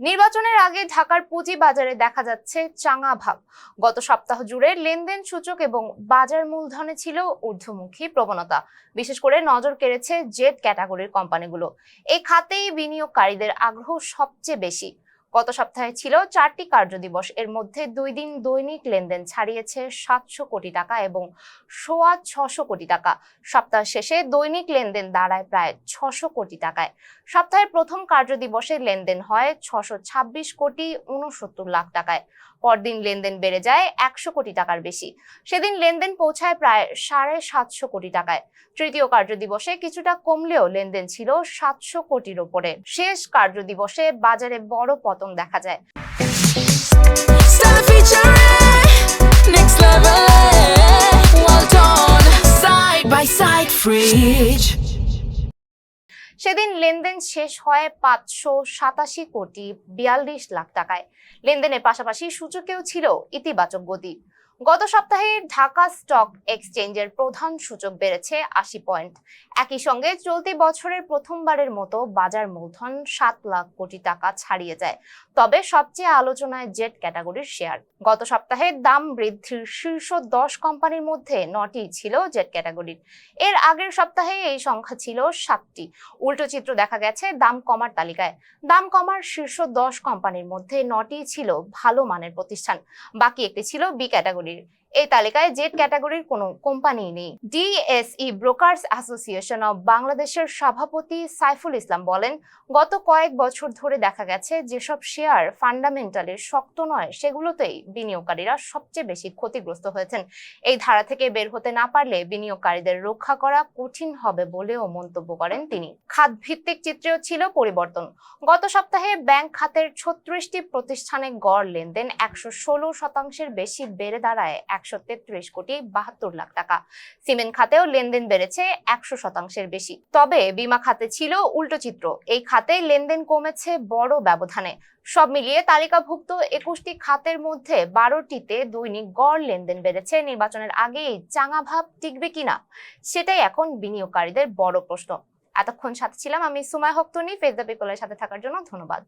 নির্বাচনের আগে ঢাকার পুঁজি বাজারে দেখা যাচ্ছে চাঙা ভাব। গত সপ্তাহ জুড়ে লেনদেন সূচক এবং বাজার মূলধনে ছিল ঊর্ধ্বমুখী প্রবণতা। বিশেষ করে নজর কেড়েছে জেট ক্যাটাগরির কোম্পানিগুলো। এই খাতেই বিনিয়োগকারীদের আগ্রহ সবচেয়ে বেশি। গত সপ্তাহে ছিল চারটি কার্যদিবস। এর মধ্যে দুই দিন দৈনিক লেনদেন ছাড়িয়েছে সাতশো কোটি টাকা এবং সোয়া ছশো কোটি টাকা। সপ্তাহ শেষে দৈনিক লেনদেন দাঁড়ায় প্রায় ছশো কোটি টাকায়। সপ্তাহের প্রথম কার্যদিবসে লেনদেন হয় ছশো ছাব্বিশ কোটি উনসত্তর লাখ টাকায়। পরদিন লেনদেন বেড়ে যায় একশো কোটি টাকার বেশি। সেদিন লেনদেন পৌঁছায় প্রায় সাড়ে সাতশো কোটি টাকায়। তৃতীয় কার্যদিবসে কিছুটা কমলেও লেনদেন ছিল সাতশো কোটির ওপরে। শেষ কার্যদিবসে বাজারে বড় পতন দেখা যায়. সেদিন লেনদেন শেষ হয় পাঁচশো সাতাশি কোটি বিয়াল্লিশ লাখ টাকায়। লেনদেনের পাশাপাশি সূচকেও ছিল ইতিবাচক গতি। গত সপ্তাহে ঢাকা স্টক এক্সচেঞ্জের প্রধান সূচক বেড়েছে আশি পয়েন্ট। একই সঙ্গে চলতি বছরের প্রথমবারের মতো বাজার মূলধন সাত লাখ কোটি টাকা ছাড়িয়ে যায়। তবে সবচেয়ে আলোচনায় জেট ক্যাটাগরির শেয়ার। গত সপ্তাহে দাম বৃদ্ধির শীর্ষ দশ কোম্পানির মধ্যে নটি ছিল জেট ক্যাটাগরির। এর আগের সপ্তাহে এই সংখ্যা ছিল সাতটি। উল্টো চিত্র দেখা গেছে দাম কমার তালিকায়। দাম কমার শীর্ষ দশ কোম্পানির মধ্যে নটি ছিল ভালো মানের প্রতিষ্ঠান। বাকি একটি ছিল বি ক্যাটাগরির এই তালিকায় জেড ক্যাটাগরির কোনো কোম্পানি নেই। ডিএসই ব্রোকার্স অ্যাসোসিয়েশন অব বাংলাদেশের সভাপতি সাইফুল ইসলাম বলেন, গত কয়েক বছর ধরে দেখা গেছে যেসব শেয়ার ফান্ডামেন্টালের শক্ত নয়, সেগুলোতেই বিনিয়োগকারীরা সবচেয়ে বেশি ক্ষতিগ্রস্ত হয়েছেন। এই ধারা থেকে বের হতে না পারলে বিনিয়োগকারীদের রক্ষা করা কঠিন হবে বলেও মন্তব্য করেন তিনি। খাত ভিত্তিক চিত্রেও ছিল পরিবর্তন। গত সপ্তাহে ব্যাংক খাতের ছত্রিশটি প্রতিষ্ঠানে গড় লেনদেন একশো ষোলো শতাংশের বেশি বেড়ে দাঁড়ায় একশো তেত্রিশ কোটি বাহাত্তর লাখ টাকা। সিমেন্ট খাতেও লেনদেন বেড়েছে একশো শতাংশের বেশি। তবে বিমা খাতে ছিল উল্টো চিত্র। এই খাতে লেনদেন কমেছে বড় ব্যবধানে। সব মিলিয়ে তালিকাভুক্ত একুশটি খাতের মধ্যে বারোটিতে দৈনিক গড় লেনদেন বেড়েছে। নির্বাচনের আগেই চাঙা ভাব টিকবে কিনা সেটাই এখন বিনিয়োগকারীদের বড় প্রশ্ন। এতক্ষণ সাথে ছিলাম আমি সুমায় হক্তনি। ফেস দ্য পিপলের সাথে থাকার জন্য ধন্যবাদ।